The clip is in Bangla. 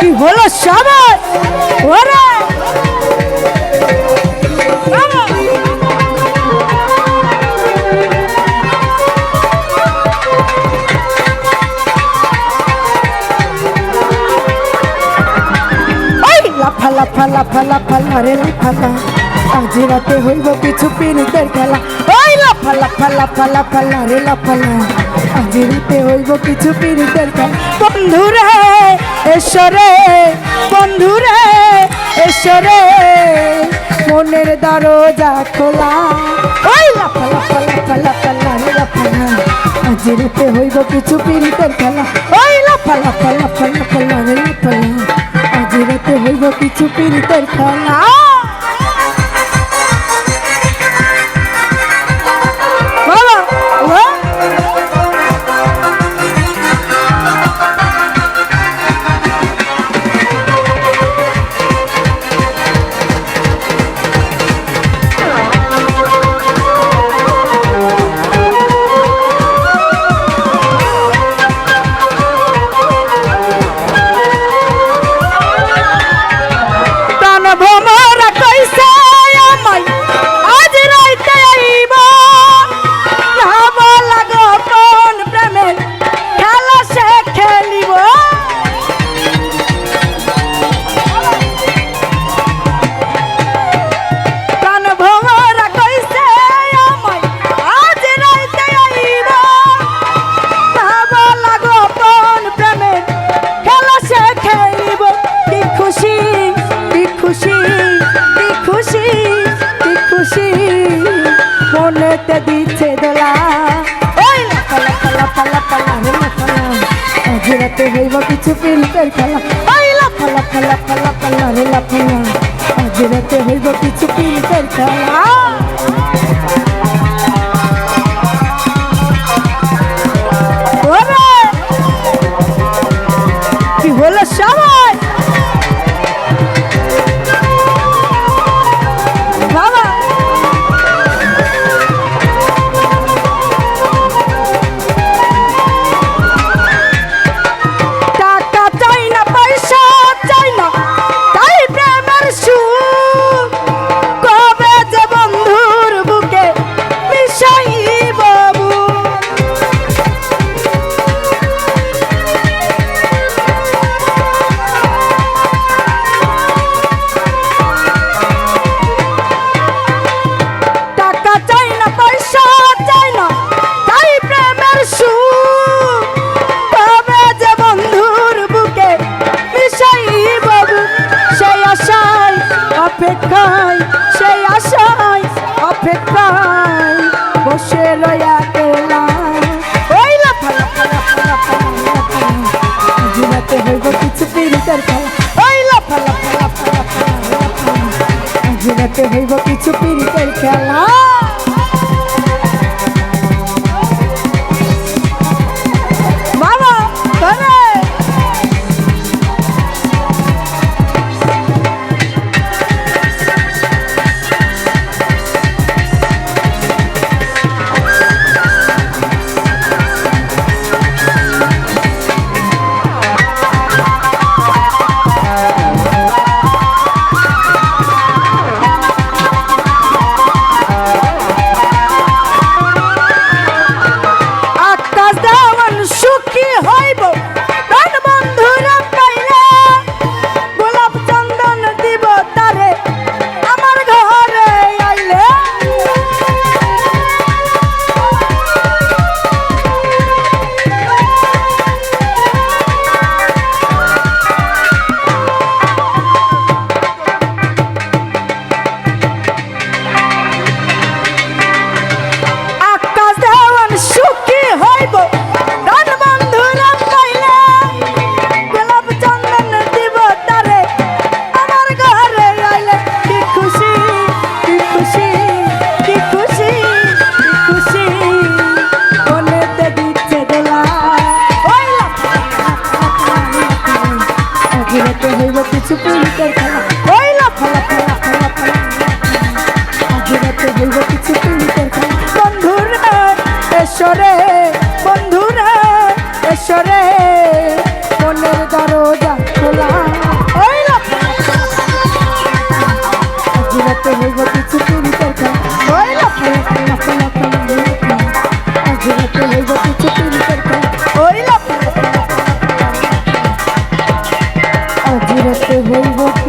কি হলো সবাই? ওরে! লাফা লাফা লাফা লারে লাফালা খেলা। ওই লাফা লাফা লাফা লাফা, লারে লাফালা আজ রাতে হইব কিছু পিরিতের খেলা। বন্ধুরে! এসরে বন্ধুরে এসরে মনের দরজা খোলা ওই লাফা লাফা লাফা লাফা লারে লাফালা আজ হইব কিছু পিরিতের খেলা ওই লাফা লাফা লাফা লাফা লারে লাফালা আজ রাতে হইব কিছু পিরিতের খেলা মনেতে দিচ্ছে দোলা। ওই লাফা লাফা লাফা লাফা লাফা লাফা আজ রাতে হইব কিছু পিরিতের খেলা। ওই লাফা লাফা লাফা লাফা লাফা লাফা আজ রাতে হইব কিছু পিরিতের খেলা। অপেক্ষায় সেই আশায় অপেক্ষায় বসে রয়া কেলা ওই জীবনাতে হইব কিছু পিরিতের খেলা ওই লাফালা জীবনাতে হইব হইব